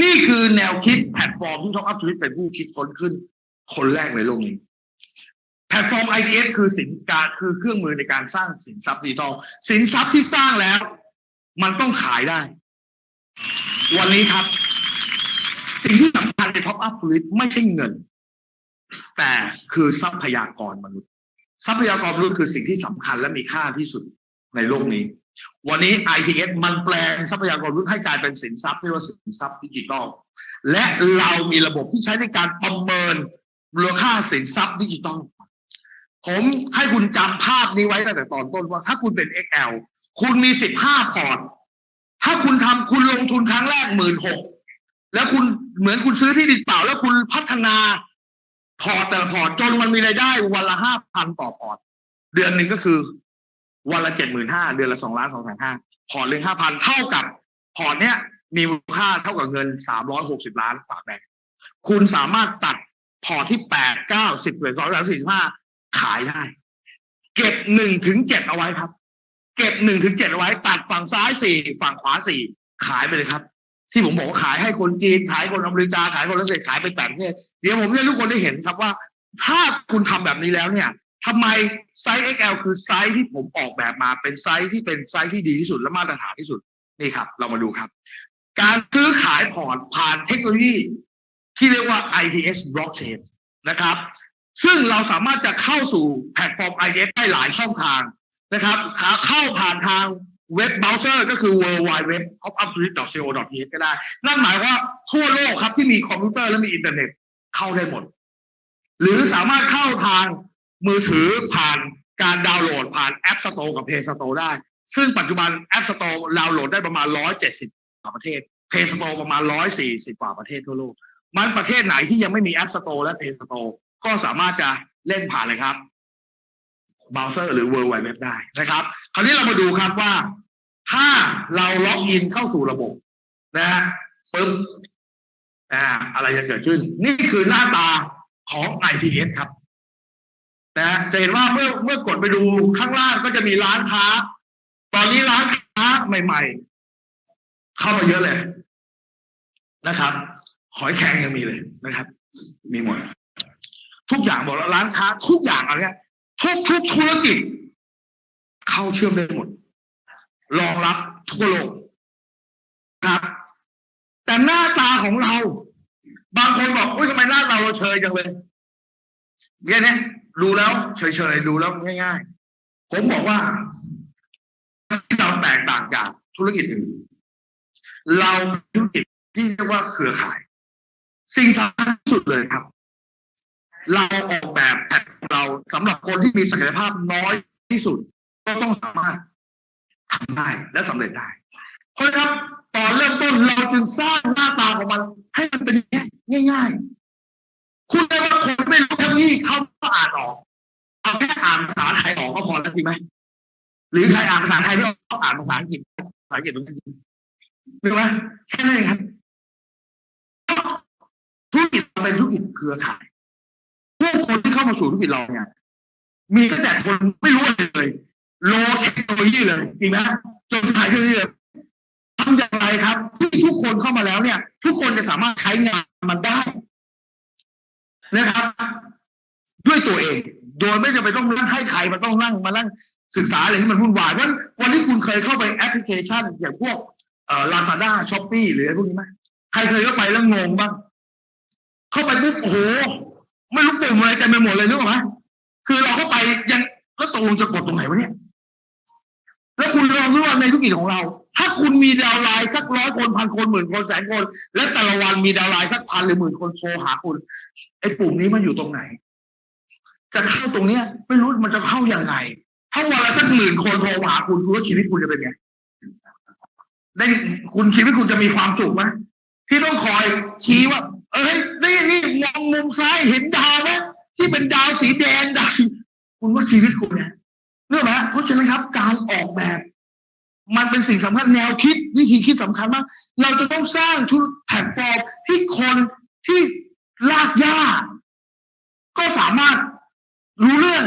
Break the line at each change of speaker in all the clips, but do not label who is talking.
นี่คือแนวคิดแพลตฟอร์มที่ท็อปอัพทวิตเป็นผู้คิดค้นขึ้น คนแรกในโลกนี้ แพลตฟอร์ม IDS คือสินการคือเครื่องมือในการสร้างสินทรัพย์ดิจิทัลสินทรัพย์ที่สร้างแล้ว มันต้องขายได้ วันนี้ครับ สิ่งที่สำคัญในท็อปอัพทวิตไม่ใช่เงิน แต่คือทรัพยากรมนุษย์ ทรัพยากรมนุษย์คือสิ่งที่สำคัญและมีค่าที่สุดในโลกนี้ วันนี้ ITS มันแปลงทรัพยากรมนุษย์ให้กลายเป็นสินทรัพย์ที่เรียกว่าสินทรัพย์ดิจิทัลและเรามีระบบที่ใช้ในการประเมินมูลค่าสินทรัพย์ดิจิทัลผมให้คุณจำภาพนี้ไว้ตั้งแต่ตอนต้นว่า ถ้าคุณเป็น XL คุณมี15พอร์ต ถ้าคุณทำคุณลงทุนครั้งแรกหมื่นหกแล้วคุณเหมือนคุณซื้อที่ดินเปล่า แล้วคุณพัฒนาพอร์ตแต่ละพอร์ตจนมันมีรายได้วันละห้าพันต่อพอร์ต เดือนหนึ่งก็คือ วันละเจ็ดหมื่นห้าเดือนละสองล้านสองแสนห้าพอร์ตหนึ่งห้าพันเท่ากับพอร์ตเนี้ยมีมูลค่าเท่ากับเงินสามร้อยหกสิบล้านฝากแบงก์คุณสามารถตัดพอที่แปดเก้าสิบเอ็ดสองสามสี่สิบห้าขายได้ เก็บหนึ่งถึงเจ็ดเอาไว้ครับ เก็บหนึ่งถึงเจ็ดเอาไว้ ตัดฝั่งซ้ายสี่ฝั่งขวาสี่ขายไปเลยครับ ที่ผมบอกว่าขายให้คนจีนขายคนอเมริกาขายคนรัสเซียขายไปแปดประเทศเดี๋ยวผมจะให้ทุกคนได้เห็นครับว่า ถ้าคุณทำแบบนี้แล้วเนี่ย ทำไมไซส์ XL คือไซส์ที่ผมออกแบบมาเป็นไซส์ที่เป็นไซส์ที่ดีที่สุดและมาตรฐานที่สุดนี่ครับ เรามาดูครับ การซื้อขายพอร์ตผ่านเทคโนโลยีที่เรียกว่า ITS blockchain นะครับ ซึ่งเราสามารถจะเข้าสู่แพลตฟอร์ม ITS ได้หลายช่องทางนะครับเข้าผ่านทางเว็บเบราว์เซอร์ก็คือ w w w o p u p t o i t c o t h ก็ได้ นั่นหมายว่าทั่วโลกครับที่มีคอมพิวเตอร์และมีอินเทอร์เน็ตเข้าได้หมด หรือสามารถเข้าทาง มือถือผ่านการดาวน์โหลดผ่าน App Store กับ Play Store ได้ ซึ่งปัจจุบัน App Store ดาวน์โหลดได้ประมาณ 170กว่าประเทศ Play Store ประมาณ 140 กว่าประเทศทั่วโลก มันประเทศไหนที่ยังไม่มี App Store และ Play Store ก็สามารถจะเล่นผ่านเลยครับเบราว์เซอร์หรือ World Wide Web ได้นะครับ คราวนี้เรามาดูครับว่า ถ้าเราล็อกอินเข้าสู่ระบบนะฮะปึ๊บอ่าอะไรจะเกิดขึ้น นี่คือหน้าตาของ IPS ครับ นะจะเห็นว่าเมื่อเมื่อกดไปดูข้างล่างก็จะมีร้านค้า ตอนนี้ร้านค้าใหม่ ๆ เข้ามาเยอะเลยนะครับหอยแครงยังมีเลยนะครับ มีหมดทุกอย่างบอกแล้วร้านค้า ทุกอย่างอะไรเงี้ยทุกทุกธุรกิจ เข้าเชื่อมได้หมดรองรับทั่วโลกครับ แต่หน้าตาของเรา บางคนบอกอุ้ยทำไมหน้าตาเราเชยจังเลย เนี่ยเนี่ยดูแล้วเฉยๆดูแล้วง่าย ๆ ผมบอกว่าที่เราแตกต่างจากธุรกิจอื่น เราธุรกิจที่เรียกว่าเครือข่าย สิ่งสำคัญที่สุดเลยครับ เราออกแบบแพลตฟอร์มเราสำหรับคนที่มีศักยภาพน้อยที่สุด ก็ต้องสามารถทำได้และสำเร็จได้ เพราะฉะครับตอนเริ่มต้นเราจึงสร้างหน้าตาของมัน ให้มันเป็นอย่างนี้ง่ายๆ คุณได้ว่าคนไม่รู้ทั้งนี้เขาก็อ่านออกเอาแค่อ่านภาษาไทยออกก็พอแล้วจริงไหมหรือใครอ่านภาษาไทยไม่ออกก็อ่านภาษาอังกฤษภาษาอังกฤษตรงนี้ถูกไหมแค่นั้นเองครับธุรกิจเป็นธุรกิจเครือข่ายผู้คนที่เข้ามาสู่ธุรกิจเราเนี่ยมีตั้งแต่คนไม่รู้อะไรเลยโลเทคโนโลยีเลยจริงไหมจนขายเทคโนโลยีเลยทำอย่างไรครับ ที่ทุกคนเข้ามาแล้วเนี่ย ทุกคนจะสามารถใช้งานมันได้ นะครับ ด้วยตัวเอง โดยไม่จำเป็นต้องนั่งให้ใครมันต้องนั่งมานั่งศึกษาอะไรที่มันวุ่นวายเพราะฉะนั้นวันที่คุณเคยเข้าไปแอปพลิเคชัน อย่างพวกเอ่อลาซาด้าช้อปปี้หรืออะไรพวกนี้ไหมใครเคยเข้าไปแล้วงงบ้าง เข้าไปปุ๊บโอ้โหไม่รู้ปุ่มอะไรเต็มไปหมดเลยนึกออกไหมคือเราเข้าไปยังแล้วตกลงจะกดตรงไหนวะเนี่ย แล้วคุณลองดูว่าในธุรกิจของเรา คุณมีดาวไลน์สักร้อยคนพันคนหมื่นคนแสนคน และแต่ละวันมีดาวไลน์สักพันหรือหมื่นคนโทรหาคุณไอ้ปุ่มนี้มันอยู่ตรงไหน จะเข้าตรงเนี้ย ไม่รู้มันจะเข้ายังไงถ้าวันละสักหมื่นคนโทรหาคุณคุณว่าชีวิตคุณจะเป็นไงได้คุณชีวิตคุณจะมีความสุขไหมที่ต้องคอยชี้ว่า เอ้ยนี่นี่มองมุมซ้ายเห็นดาวไหมที่เป็นดาวสีแดงดาวคุณว่าชีวิตคุณเนี่ยเนื่องไหมเพราะฉะนั้นครับ การออกแบบ มันเป็นสิ่งสำคัญแนวคิดวิธีคิดสำคัญมากเราจะต้องสร้างทุกแพลตฟอร์มที่คนที่ลากยาก็สามารถรู้เรื่อง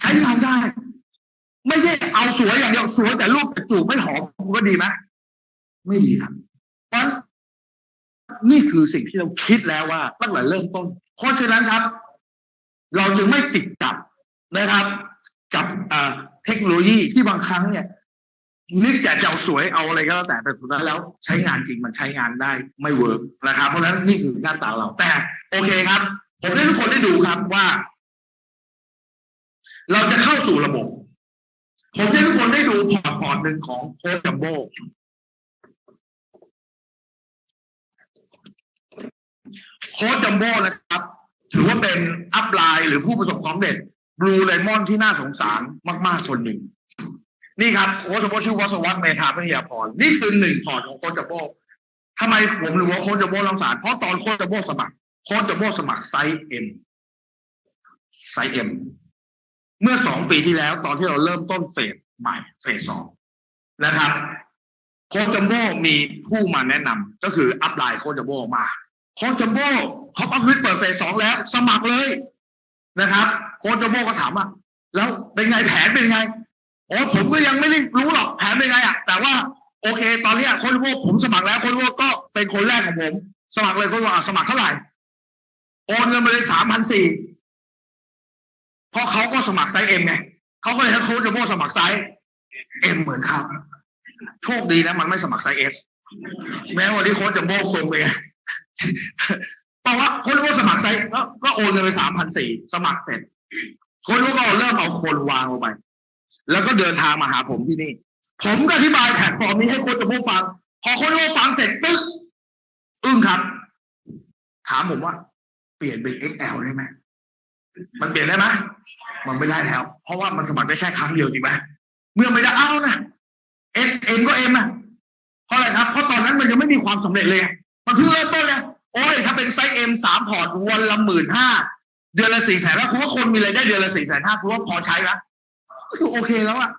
ใช้งานได้ ไม่ใช่เอาสวยอย่างเดียวสวยแต่รูปแต่จูบไม่หอมคุณว่าดีไหมไม่ดีครับเพราะนี่คือสิ่งที่เราคิดแล้วว่าตั้งแต่เริ่มต้น เพราะฉะนั้นครับ เราจึงไม่ติดกับนะครับ กับเทคโนโลยีที่บางครั้งเนี่ย นึกแต่จะเอาสวยเอาอะไรก็แล้วแต่แต่สุดท้ายแล้วใช้งานจริงมันใช้งานได้ไม่เวิร์กนะครับ เพราะฉะนั้นนี่คือหน้าตาเราแต่ โอเคครับ ผมให้ทุกคนได้ดูครับว่า เราจะเข้าสู่ระบบ ผมให้ทุกคนได้ดูพอร์ตพอร์ตหนึ่งของโค้ชจัมโบ้โค้ชจัมโบ้นะครับ ถือว่าเป็นอัพไลน์หรือผู้ประสบความสำเร็จบลูไ a มอนที่น่าสงสารมาก ๆ คนหนึ่ง นี่ครับโค้ชจัมโบชื่อวัสวัตเมธาพิทยาพรนี่คือหนึ่งพอร์ตของโค้ชจัมโบทำไมผมรู้ว่าโค้ชจัมโบ้ลังสารเพราะตอนโค้ชจัมโบสมัครโค้ชจัมโบสมัครไซส์เอ็มไซส์เอ็มเมื่อสองปีที่แล้ว ตอนที่เราเริ่มต้นเฟสใหม่เฟสสองนะครับ โค้ชจัมโบ้มีผู้มาแนะนำก็คืออัพไลน์โค้ชจัมโบ้มาโค้ชจัมโบ้ท็อปอัพวิทเปิดเฟสสองแล้ว สมัครเลยนะครับ โค้ชจัมโบ้ก็ถามว่าแล้วเป็นไงแผนเป็นไง โอ้ผมก็ยังไม่ได้รู้หรอกแผนเป็นไงอะแต่ว่าโอเค ตอนนี้โค้ชจัมโบ้ผมสมัครแล้วโค้ชจัมโบ้ก็เป็นคนแรกของผม สมัครเลยโค้ชว่าสมัครเท่าไหร่โอนเงินมาเลยสามพันสี่เพราะเขาก็สมัครไซส์เอ็มไงเขาก็เลยให้โค้ชจะโบสมัครไซส์เอ็มเหมือนเขาโชคดีนะมันไม่สมัครไซส์เอสแม้วันนี้โค้ชจะโบคงไปไงเพราะว่าโค้ชจะโบสมัครไซส์ก็โอนเงินไปสามพันสี่สมัครเสร็จโค้ชก็เริ่มเอาคนวางลงไป แล้วก็เดินทางมาหาผมที่นี่ ผมก็อธิบายแพลตฟอร์มนี้ให้ค้ชจะโบฟัง พอค้ชจะโบฟังเสร็จปึ๊กอึ้งครับ ถามผมว่า เปลี่ยนเป็น XL ได้ไหมมันเปลี่ยนได้ไหมมันไม่ได้แล้ว เพราะว่ามันสมัครได้แค่ครั้งเดียวจริงไหมเมื่อไม่ได้เอานะเอ็มเอ็มก็เอ็มอะเพราะอะไรครับ เพราะตอนนั้นมันยังไม่มีความสำเร็จเลย มันเพิ่งเริ่มต้นเลยโอ้ยถ้าเป็นไซส์เอ็มสามพอร์ตวันละหมื่นห้าเดือนละสี่แสนแล้วคุณว่าคนมีรายได้เดือนละสี่แสนห้าคุณว่าพอใช้ไหม ก็ถือโอเคแล้วอะ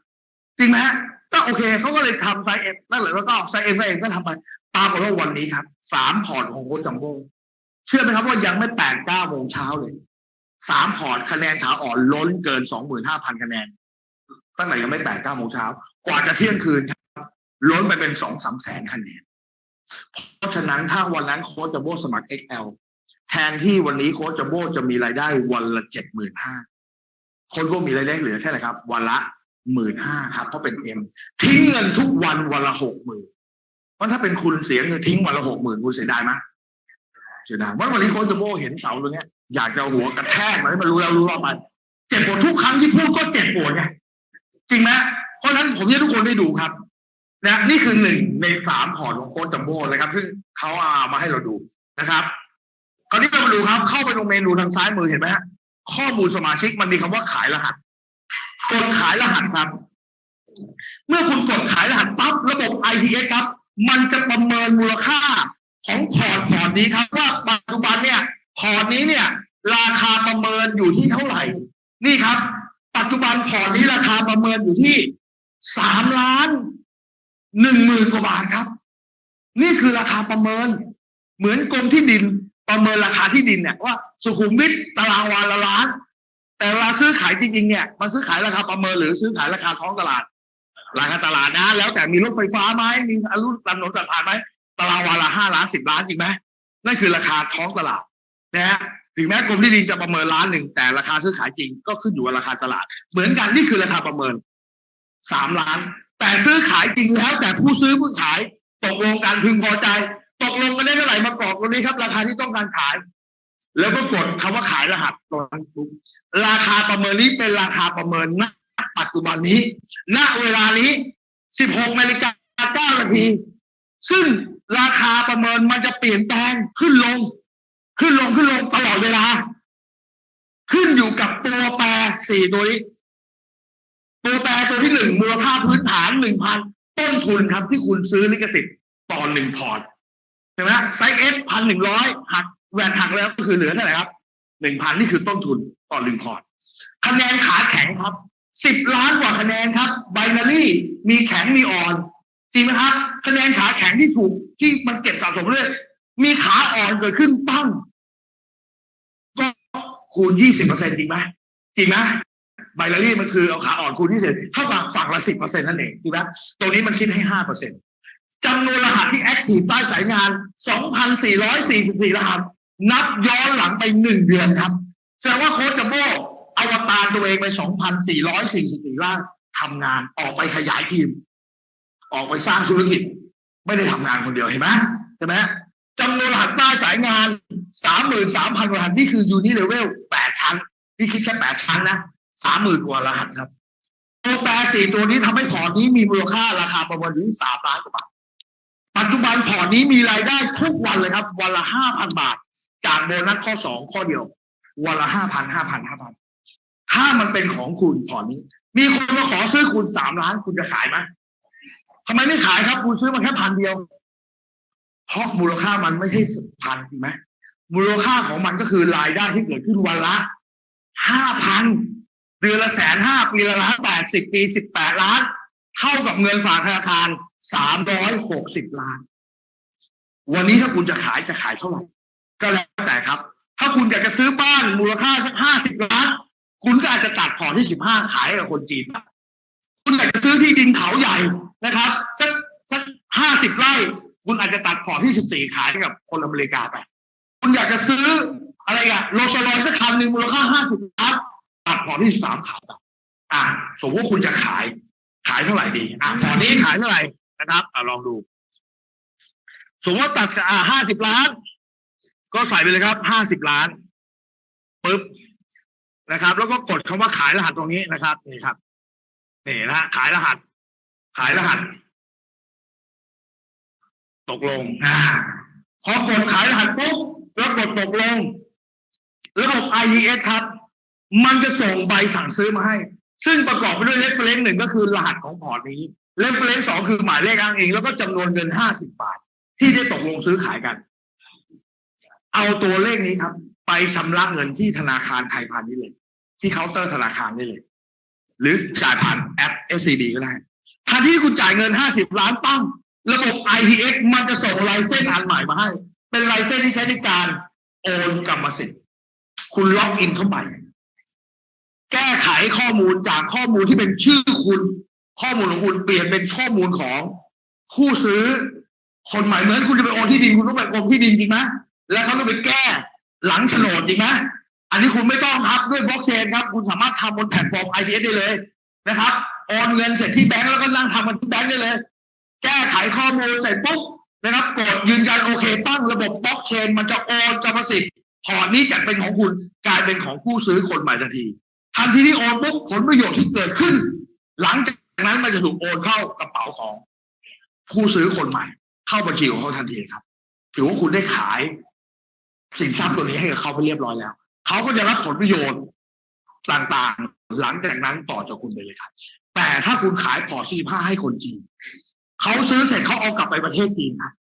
จริงไหมฮะก็โอเคเขาก็เลยทำไซเอ็มนั่นแหละแล้วก็ไซเอ็มก็เอ็มก็ทำไปตามมาว่าวันนี้ครับสามพอร์ตของโค้ชจัมโบ้เชื่อไหมครับว่ายังไม่แปดเก้าโมงเช้าเลยสามพอร์ตคะแนนขาอ่อนล้นเกินสองหมื่นห้าพันคะแนน ตั้งแต่ยังไม่แปดเก้าโมงเช้ากว่าจะเที่ยงคืนครับล้นไปเป็นสองสามแสนคะแนน เพราะฉะนั้นถ้าวันนั้นโค้ชจะโบ้สมัคร XL แทนที่วันนี้โค้ชจะโบ้จะมีรายได้วันละเจ็ดหมื่นห้า คนก็มีรายได้เหลือแค่ไหนครับ วันละหมื่นห้าครับเพราะเป็นเอ็มทิ้งเงินทุกวันวันละหกหมื่นเพราะถ้าเป็นคุณเสียเงินทิ้งวันละหกหมื่นคุณเสียดายไหมเสียดายว่าวันนี้โค้ชจะโบเห็นเสาตัวเนี้ยอยากจะหัวกระแทกมันให้มันรู้แล้วรู้รอบไปเจ็บปวดทุกครั้งที่พูดก็เจ็บปวดไงจริงไหมเพราะฉะนั้นผมอยากให้ทุกคนได้ดูครับนะนี่คือหนึ่งในสามพอร์ตของโค้ชจัมโบ้นะครับ ซึ่งเขาเอามาให้เราดูนะครับ คราวนี้เรามาดูครับ เข้าไปตรงเมนูทางซ้ายมือเห็นไหมฮะ ข้อมูลสมาชิกมันมีคำว่าขายรหัสกดขายรหัสครับ เมื่อคุณกดขายรหัสปั๊บระบบ ITS ครับ มันจะประเมินมูลค่าของพอร์ตพอร์ตนี้ครับว่าปัจจุบันเนี่ยพอร์ตนี้เนี่ย ราคาประเมินอยู่ที่เท่าไหร่ นี่ครับ ปัจจุบันพอร์ตนี้ราคาประเมินอยู่ที่สามล้านหนึ่งหมื่นกว่าบาทครับ นี่คือราคาประเมิน เหมือนกรมที่ดินประเมินราคาที่ดินเนี่ยว่า สุขุมวิทตารางวาละล้าน แต่เวลาซื้อขายจริงๆเนี่ยมันซื้อขายราคาประเมินหรือซื้อขายราคาท้องตลาด ราคาตลาดนะ แล้วแต่มีรถไฟฟ้าไหมมีอรุณถนนสะพานไหมตารางวาละห้าล้านสิบล้านจริงไหมนั่นคือราคาท้องตลาดนะฮะถึงแม้กรมที่ดินจะประเมินล้านหนึ่งแต่ราคาซื้อขายจริงก็ขึ้นอยู่กับราคาตลาด เหมือนกันนี่คือราคาประเมินสามล้าน แต่ซื้อขายจริงแล้ว แต่ผู้ซื้อผู้ขายตกลงกันพึงพอใจ ตกลงกันได้เท่าไหร่มากรอกตรงนี้ครับ ราคาที่ต้องการขาย แล้วก็กดคำว่าขายรหัสตรงนั้นปุ๊บราคาประเมินนี้เป็นราคาประเมินณปัจจุบันนี้ ณเวลานี้ 16นาฬิกา9นาที ซึ่งราคาประเมินมันจะเปลี่ยนแปลงขึ้นลง ขึ้นลงขึ้นลงตลอดเวลา ขึ้นอยู่กับตัวแปรสี่ตัวนี้ตัวแปรตัวที่หนึ่งมูลค่าพื้นฐานหนึ่งพันต้นทุนครับที่คุณซื้อลิขสิทธิ์ต่อหนึ่งพอร์ตใช่ไหมไซส์เอสพันหนึ่งร้อยหัก แหวนหักแล้วก็คือเหลือเท่าไหร่ครับหนึ่งพันนี่คือต้นทุนต่อหนึ่งพอร์ตคะแนนขาแข็งครับสิบล้านกว่าคะแนนครับไบนารี่มีแข็งมีอ่อนจริงไหมครับ คะแนนขาแข็งที่ถูกที่มันเก็บสะสมเรื่อยมีขาอ่อนเกิดขึ้นตั้งก็คูณยี่สิบเปอร์เซ็นจริงไหมจริงไหมไบนารี่มันคือเอาขาอ่อนคูณที่เท่ากับฝั่งละสิบเปอร์เซ็นนั่นเองจริงไหมตรงนี้มันคิดให้ห้าเปอร์เซ็นจำนวนรหัสที่แอคทีฟใต้สายงาน2,444รหัส นับย้อนหลังไปหนึ่งเดือนครับแสดงว่าโค้ชจัมโบ้อวตารตัวเองไป2,444ล่างทำงานออกไปขยายทีม ออกไปสร้างธุรกิจ ไม่ได้ทำงานคนเดียวเห็นไหมใช่ไหมจำนวนรหัสใต้สายงาน33,000รหัสนี่คือยูนิเลเวล8ชั้นนี่คิดแค่8ชั้นนะ30,000กว่ารหัสครับตัวแปรสี่ตัวนี้ทำให้พอร์ตนี้มีมูลค่าราคาประมาณถึงสามล้านกว่าบาทปัจจุบันพอร์ตนี้มีรายได้ทุกวันเลยครับ วันละห้าพันบาท จากโบนัสข้อสองข้อเดียว วันละห้าพันห้าพันห้าพันถ้ามันเป็นของคุณพอร์ตนี้ มีคนมาขอซื้อคุณสามล้านคุณจะขายไหมทำไมไม่ขายครับ คุณซื้อมาแค่พันเดียวเพราะมูลค่ามันไม่ใช่พันถูกไหมมูลค่าของมันก็คือรายได้ที่เกิดขึ้นวันละห้าพันเดือนละแสนห้าปีละล้านแปดสิบปีสิบแปดล้าน เท่ากับเงินฝากธนาคารสามร้อยหกสิบล้าน วันนี้ถ้าคุณจะขายจะขายเท่าไหร่ ก็แล้วแต่ครับ ถ้าคุณอยากจะซื้อบ้านมูลค่าสักห้าสิบล้าน คุณก็อาจจะตัดพอที่สิบห้าขายกับคนจีน คุณอยากจะซื้อที่ดินเขาใหญ่นะครับสักสักห้าสิบไร่ คุณอาจจะตัดพอที่สิบสี่ขายกับคนอเมริกาไป คุณอยากจะซื้ออะไรอะโรลส์รอยสักคันหนึ่งมูลค่าห้าสิบล้านตัดพอที่สามขายไปอะสมมติว่าคุณจะขาย ขายเท่าไหร่ดี อะพอนี้ขายเท่าไหร่นะครับอะลองดู สมมติว่าตัดอ่าห้าสิบล้าน ก็ใส่ไปเลยครับห้าสิบล้านปึ๊บนะครับ แล้วก็กดคำว่าขายรหัสตรงนี้นะครับนี่ครับนี่นะฮะขายรหัส ขายรหัส ตกลงอ่าพอกดขายรหัสปุ๊บแล้วกดตกลง ระบบ IDS ครับ มันจะส่งใบสั่งซื้อมาให้ ซึ่งประกอบไปด้วย reference หนึ่งก็คือรหัสของพอร์ตนี้ reference สองคือหมายเลขอ้างอิงแล้วก็จำนวนเงินห้าสิบบาท ที่ได้ตกลงซื้อขายกัน เอาตัวเลขนี้ครับ ไปชำระเงินที่ธนาคารไทยพาณิชย์เลย ที่เคาน์เตอร์ธนาคารได้เลย หรือจ่ายผ่านแอป SCB ก็ได้ทันที่คุณจ่ายเงิน 50 ล้านตั้ง ระบบ IPX มันจะส่งลายเส้นอันใหม่มาให้ เป็นลายเส้นที่ใช้ในการโอนกรรมสิทธิ์คุณล็อกอินเข้าไป แก้ไขข้อมูลจากข้อมูลที่เป็นชื่อคุณ ข้อมูลของคุณเปลี่ยนเป็นข้อมูลของผู้ซื้อ คนใหม่เหมือนคุณจะไปโอนที่ดินคุณต้องไปกรมที่ดินจริงไหม แล้วเขาต้องไปแก้หลังโฉนดจริงไหมอันนี้คุณไม่ต้องครับด้วยบล็อกเชนครับ คุณสามารถทำบนแพลตฟอร์ม IDS ได้เลยนะครับโอนเงินเสร็จที่แบงก์แล้วก็นั่งทำมันที่แบงก์ได้เลย แก้ไขข้อมูลเสร็จปุ๊บนะครับกดยืนยันโอเคตั้งระบบบล็อกเชน มันจะโอนกรรมสิทธิ์พอร์ตนี้จะเป็นของคุณกลายเป็นของผู้ซื้อคนใหม่ทันที ทันทีที่โอนปุ๊บผลประโยชน์ที่เกิดขึ้น หลังจากนั้นมันจะถูกโอนเข้ากระเป๋าของ ผู้ซื้อคนใหม่ เข้าบัญชีของเขาทันทีครับ ถือว่าคุณได้ขาย สินทรัพย์ตัวนี้ให้กับเขาไปเรียบร้อยแล้วเขาก็จะรับผลประโยชน์ต่างๆ หลังจากนั้นต่อจากคุณไปเลยครับ แต่ถ้าคุณขายพอร์ต45ให้คนจีนเขาซื้อเสร็จเขาเอากลับไปประเทศจีนนะ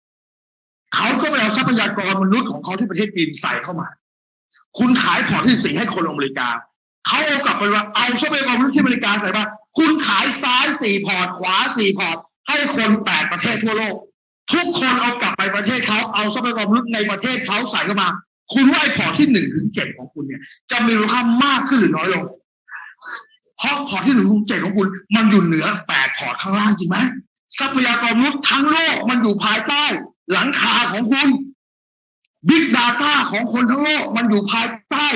เขาก็ไปเอาทรัพยากรมนุษย์ของเขาที่ประเทศจีนใส่เข้ามา คุณขายพอร์ตที่สี่ให้คนอเมริกาเขาเอากลับไปว่าเอาทรัพยากรมนุษย์ที่อเมริกาใส่มาคุณขายซ้ายสี่พอร์ตขวาสี่พอร์ตให้คนแปดประเทศทั่วโลก ทุกคนเอากลับไปประเทศเขาเอาทรัพยากรมนุษย์ในประเทศเขาใส่เข้ามา คุณว่าไอ้พอร์ตที่หนึ่งถึงเจ็ดของคุณเนี่ย จะมีมูลค่ามากขึ้นหรือน้อยลง เพราะพอร์ตที่หนึ่งถึงเจ็ดของคุณ มันอยู่เหนือแปดพอร์ตข้างล่างจริงไหมทรัพยากรมนุษย์ทั้งโลกมันอยู่ภายใต้ หลังคาของคุณบิ๊กดาต้าของคนทั้งโลกมันอยู่ภายใต้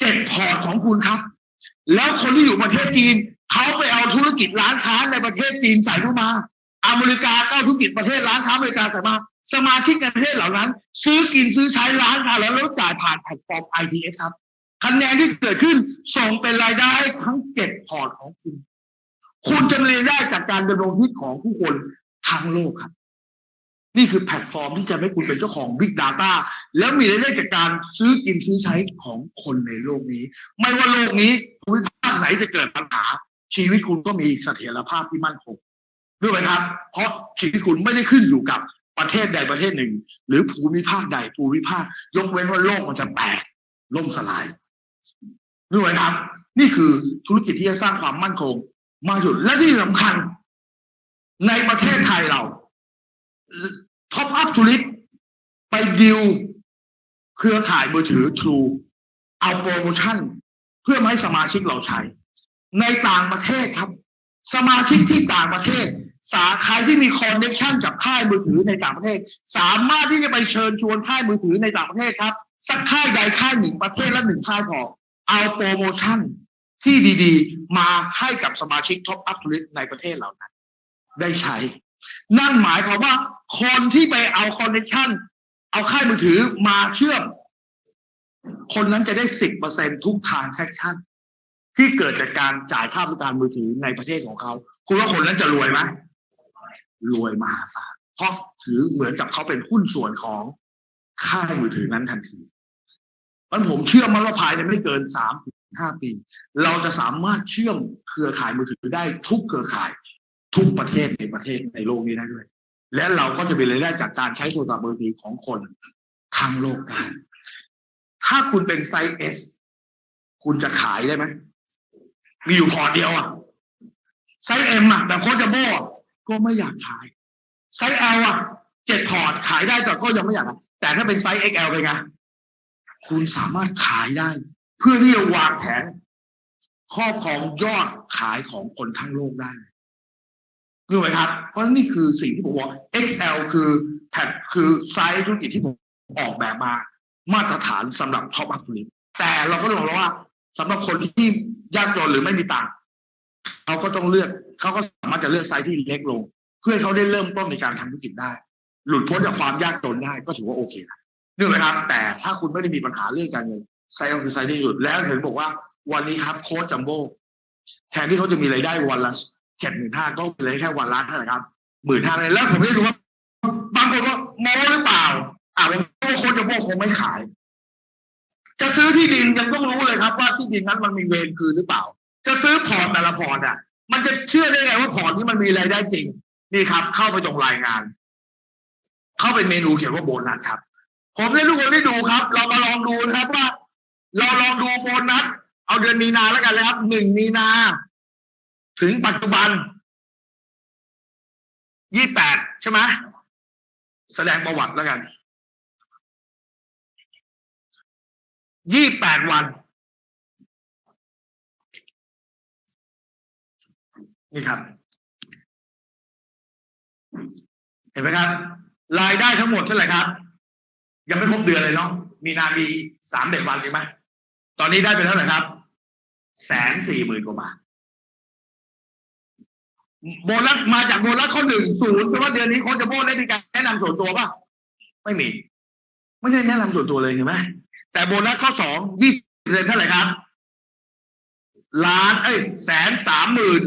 เจ็ดพอร์ตของคุณครับ แล้วคนที่อยู่ประเทศจีนเขาไปเอาธุรกิจร้านค้าในประเทศจีนใส่เข้ามา อเมริกาก็เอาธุรกิจประเทศร้านค้าอเมริกาใส่มา สมาชิกในประเทศเหล่านั้น ซื้อกินซื้อใช้ร้านค้าแล้วแล้วจ่ายผ่านแพลตฟอร์ม ITS ครับคะแนนที่เกิดขึ้นส่งเป็นรายได้ทั้งเจ็ดพอร์ตของคุณ คุณจะมีรายนได้จากการดำรงชีวิตของผู้คนทั้งโลกครับ นี่คือแพลตฟอร์มที่จะให้คุณเป็นเจ้าของ Big Data แล้วมีรายได้จากการซื้อกินซื้อใช้ของคนในโลกนี้ ไม่ว่าโลกนี้ภูมิภาคไหนจะเกิดปัญหา ชีวิตคุณก็มีเสถียรภาพที่มั่นคงด้วยไหมครับ เพราะชีวิตคุณไม่ได้ขึ้นอยู่กับ ประเทศใดประเทศหนึ่ง หรือภูมิภาคใดภูมิภาค ยกเว้นว่าโลกมันจะแตกล่มสลายด้วยไหมครับ นี่คือธุรกิจที่จะสร้างความมั่นคงมากที่สุดและที่สำคัญ ในประเทศไทยเราท็อปอัพทูริสไปดิวเครือข่ายมือถือ True เอาโปรโมชั่น เพื่อให้สมาชิกเราใช้ ในต่างประเทศครับ สมาชิกที่ต่างประเทศ สาใครที่มีคอนเนคชันกับค่ายมือถือในต่างประเทศ สามารถที่จะไปเชิญชวนค่ายมือถือในต่างประเทศครับ สักค่ายใดค่ายหนึ่งประเทศละหนึ่งค่ายพอเอาโปรโมชั่นที่ดีๆ มาให้กับสมาชิกท็อปอัพทูริในประเทศเหล่านั้น ได้ใช้ นั่นหมายความว่าคนที่ไปเอาคอนเนคชันเอาค่ายมือถือมาเชื่อม คนนั้นจะได้สิบเปอร์เซ็นทุกทางแซคชั่นที่เกิดจากการจ่ายค่าบริการมือถือในประเทศของเขา คุณว่าคนนั้นจะรวยไหม รวยมหาศาลเพราะถือเหมือนกับเขาเป็นหุ้นส่วนของค่ายมือถือนั้นทันทีมันผมเชื่อมันว่าภายในไม่เกินสามห้าปี เราจะสามารถเชื่อมเครือข่ายมือถือได้ทุกเครือข่าย ทุกประเทศในประเทศในโลกนี้ได้ด้วย และเราก็จะเป็นรายได้จากการใช้โทรศัพท์มือถือของคนทั้งโลกได้ถ้าคุณเป็นไซส์ S คุณจะขายได้ไหมมีอยู่พอตเดียวอะไซส์ M อะแบบโคจะโบ้ ก็ไม่อยากขาย ไซส์ L อะเจ็ดพอร์ตขายได้แต่ก็ยังไม่อยาก แต่ถ้าเป็นไซส์ XL เป็นไงคุณสามารถขายได้ เพื่อที่จะวางแผนครอบครองยอดขายของคนทั้งโลกได้รู้ไหมครับ เพราะนี่คือสิ่งที่ผมบอก XL คือแพทคือไซส์ธุรกิจที่ผมออกแบบมา มาตรฐานสำหรับท็อปอัพลิแต่เราก็ต้องบอกว่าสำหรับคนที่ยากจนหรือไม่มีตังค์ เขาก็ต้องเลือกเขาก็สามารถจะเลือกไซส์ที่เล็กลง เพื่อเขาได้เริ่มต้นในการทำธุรกิจได้ หลุดพ้นจากความยากจนได้ก็ถือว่าโอเคนะนึกไหมครับ แต่ถ้าคุณไม่ได้มีปัญหาเรื่องการเงินไซส์คือไซส์ที่สุดแล้วเห็นบอกว่าวันนี้ครับโค้ชจัมโบ้แทนที่เขาจะมีรายได้วันละเจ็ดหมื่นห้าก็เป็นรายได้แค่วันละเท่าไหร่ครับหมื่นห้าเลยแล้วผมไม่รู้ว่าบางคนว่าโม้หรือเปล่า อ่าโค้ชจัมโบ้คงไม่ขาย จะซื้อที่ดินยังต้องรู้เลยครับว่าที่ดินนั้นมันมีเวรคืนหรือเปล่า จะซื้อพอร์ตแต่ละพอร์ตอะ มันจะเชื่อได้ไงว่าพอร์ตนี้มันมีรายได้จริง นี่ครับ เข้าไปตรงรายงาน เข้าไปเมนูเขียนว่าโบนัสครับ ผมให้ทุกคนได้ดูครับ เรามาลองดูนะครับว่า เราลองดูโบนัส เอาเดือนมีนาแล้วกันเลยครับหนึ่งมีนา ถึงปัจจุบันยี่แปดใช่ไหมแสดงประวัติแล้วกันยี่แปดวัน นี่ครับ เห็นไหมครับ รายได้ทั้งหมดเท่าไหร่ครับ ยังไม่ครบเดือนเลยเนาะมีนามีสามเด็ดวันใช่ไหมตอนนี้ได้ไปเท่าไหร่ครับแสนสี่หมื่นกว่าบาทโบนัสมาจากโบนัสข้อหนึ่งศูนย์แปลว่าเดือนนี้โค้ชจะโบนได้มีการแนะนำส่วนตัวป่ะไม่มี ไม่ได้แนะนำส่วนตัวเลยเห็นไหมแต่โบนัสข้อสองยี่สิบเดือนเท่าไหร่ครับล้านเอ้ยแสนสามหมื่น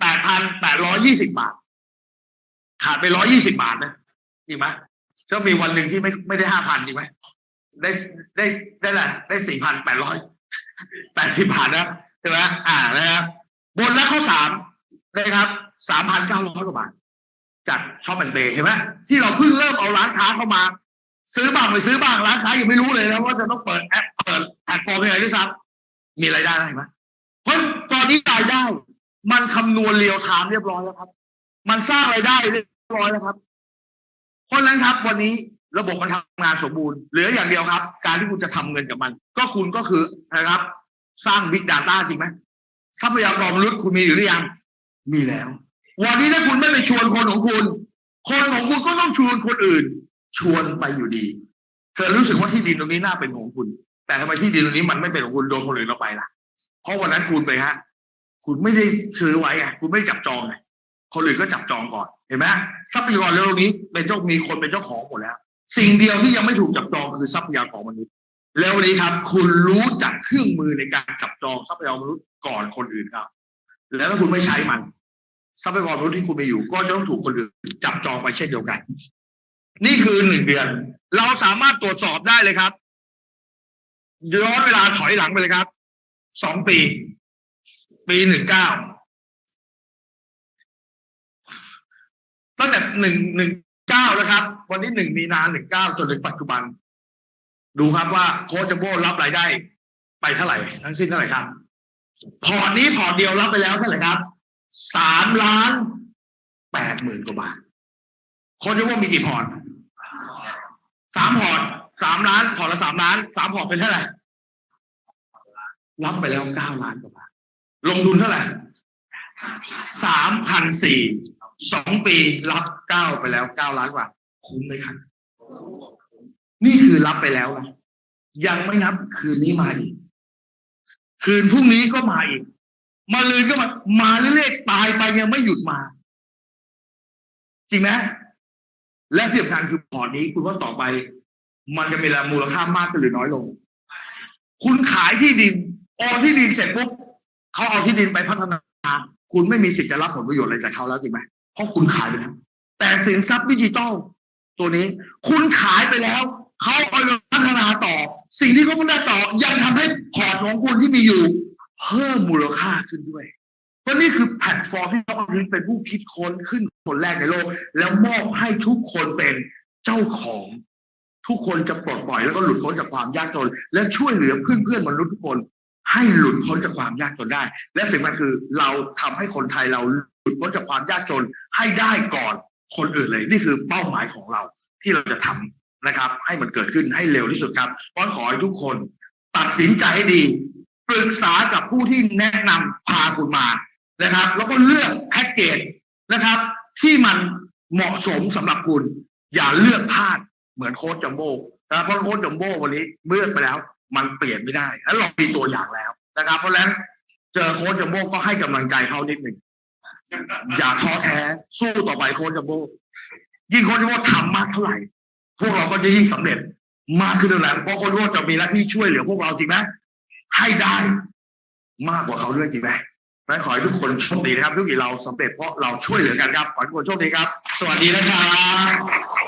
แปดพันแปดร้อยี่สิบบาท ขาดไปร้อยี่สิบาทนะจริงไหมก็มีวันหนึ่งที่ไม่ไม่ได้ห้าพันจริงไหมได้ได้ได้แหละได้สี่พันแปดร้อยแปดสิบบาทนะใช่ไหมอ่านะครับบนแล้วข้อสามนะครับสามพันเก้าร้อยกว่าบาท จากช็อปแอนด์เบย์เห็นไหมที่เราเพิ่งเริ่มเอาร้านค้าเข้ามา ซื้อบ้างไม่ซื้อบ้างร้านค้ายังไม่รู้เลยนะว่าจะต้องเปิดแอปเปิดแพลตฟอร์มยังไงด้วยซ้ำมีรายได้ไหมเพราะตอนนี้รายได้ มันคำนวณเรียลไทม์เรียบร้อยแล้วครับ มันสร้างรายได้เรียบร้อยแล้วครับ เพราะฉะนั้นครับ วันนี้ระบบมันทำงานสมบูรณ์เหลืออย่างเดียวครับ การที่คุณจะทำเงินกับมัน ก็คุณก็คือนะครับ สร้าง Big Data จริงไหมทรัพยากรมนุษย์คุณมีอยู่หรือยัง มีแล้ว วันนี้ถ้าคุณไม่ไปชวนคนของคุณ คนของคุณก็ต้องชวนคนอื่น ชวนไปอยู่ดี เธอรู้สึกว่าที่ดินตรงนี้น่าเป็นของคุณ แต่ทำไมที่ดินตรงนี้มันไม่เป็นของคุณโดนคนอื่นเราไปล่ะ เพราะวันนั้นคุณไปฮะ คุณไม่ได้ซื้อไว้ไงคุณไม่ได้จับจองไงคนอื่นก็จับจองก่อนเห็นไหมทรัพยากรในโลกนี้เป็นเจ้ามีคนเป็นเจ้าของหมดแล้ว สิ่งเดียวที่ยังไม่ถูกจับจองคือทรัพยากรมนุษย์แล้ววันนี้ครับ คุณรู้จักเครื่องมือในการจับจองทรัพยากรมนุษย์ก่อนคนอื่นครับ แล้วถ้าคุณไม่ใช้มัน ทรัพยากรมนุษย์ที่คุณมีอยู่ ก็จะต้องถูกคนอื่นจับจองไปเช่นเดียวกัน นี่คือหนึ่งเดือน เราสามารถตรวจสอบได้เลยครับย้อนเวลาถอยหลังไปเลยครับสองปี ปีหนึ่งเก้าตั้งแต่หนึ่งหนึ่งเก้านะครับ วันที่หนึ่งมีนาหนึ่งเก้าจนถึงปัจจุบัน ดูครับว่าโค้ชจัมโบ้รับรายได้ ไปเท่าไหร่ ทั้งสิ้นเท่าไหร่ครับ พอร์ตนี้พอร์ตเดียวรับไปแล้วเท่าไหร่ครับสามล้านแปดหมื่นกว่าบาทโค้ชจัมโบ้มีกี่พอร์ตสามพอร์ตสามล้านพอร์ตละสามล้านสามพอร์ตเป็นเท่าไหร่รับไปแล้วเก้าล้านกว่าบาท ลงทุนเท่าไหร่สามพันสี่สองปีรับเก้าไปแล้วเก้าล้านกว่า คุ้มไหมครับ นี่คือรับไปแล้วนะยังไม่นับคืนนี้มาอีก คืนพรุ่งนี้ก็มาอีก มาลืนก็มา มาเรื่อยๆตายไปยังไม่หยุดมา จริงไหมและที่สำคัญคือพอร์ตนี้คุณว่าต่อไป มันจะมีรามูลค่ามากขึ้นหรือน้อยลง คุณขายที่ดินโอนที่ดินเสร็จปุ๊บ เขาเอาที่ดินไปพัฒนา คุณไม่มีสิทธิ์จะรับผลประโยชน์อะไรจากเขาแล้วจริงไหมเพราะคุณขายไปแล้วแต่สินทรัพย์ดิจิตอลตัวนี้ คุณขายไปแล้วเขาเอาไปพัฒนาต่อ สิ่งที่เขาพัฒนาต่อยังทำให้พอร์ตของคุณที่มีอยู่ เพิ่มมูลค่าขึ้นด้วย เพราะนี่คือแพลตฟอร์มที่เขาเป็นผู้คิดค้นขึ้นคนแรกในโลก แล้วมอบให้ทุกคนเป็นเจ้าของทุกคนจะปลดปล่อยแล้วก็หลุดพ้นจากความยากจน และช่วยเหลือเพื่อนเพื่อนมนุษย์ทุกคน ให้หลุดพ้นจากความยากจนได้ และสิ่งมันคือเราทำให้คนไทยเราหลุดพ้นจากความยากจนให้ได้ก่อนคนอื่นเลย นี่คือเป้าหมายของเราที่เราจะทำนะครับ ให้มันเกิดขึ้นให้เร็วที่สุดครับเพราะขอให้ทุกคน ตัดสินใจให้ดีปรึกษากับผู้ที่แนะนำพาคุณมานะครับ แล้วก็เลือกแพ็กเกจนะครับ ที่มันเหมาะสมสำหรับคุณ อย่าเลือกพลาดเหมือนโค้ชจัมโบ้นะเพราะโค้ชจัมโบ้วันนี้เมื่อกไปแล้ว มันเปลี่ยนไม่ได้แล้วเรามีตัวอย่างแล้วนะครับ เพราะฉะนั้นเจอโค้ชจัมโบ้ก็ให้กำลังใจเขานิดหนึ่งอย่าท้อแท้สู้ต่อไปโค้ชจัมโบ้ยิ่งโค้ชจัมโบ้ทำมากเท่าไหร่ พวกเราก็จะยิ่งสำเร็จมากขึ้นเท่านั้นเพราะโค้ชจัมโบ้จะมีหน้าที่ช่วยเหลือพวกเราจริงไหมให้ได้มากกว่าเขาด้วยจริงไหมขอให้ทุกคนโชคดีนะครับ ทุกทีเราสำเร็จเพราะเราช่วยเหลือกันครับ ขอให้ทุกคนโชคดีครับ สวัสดีนะครับ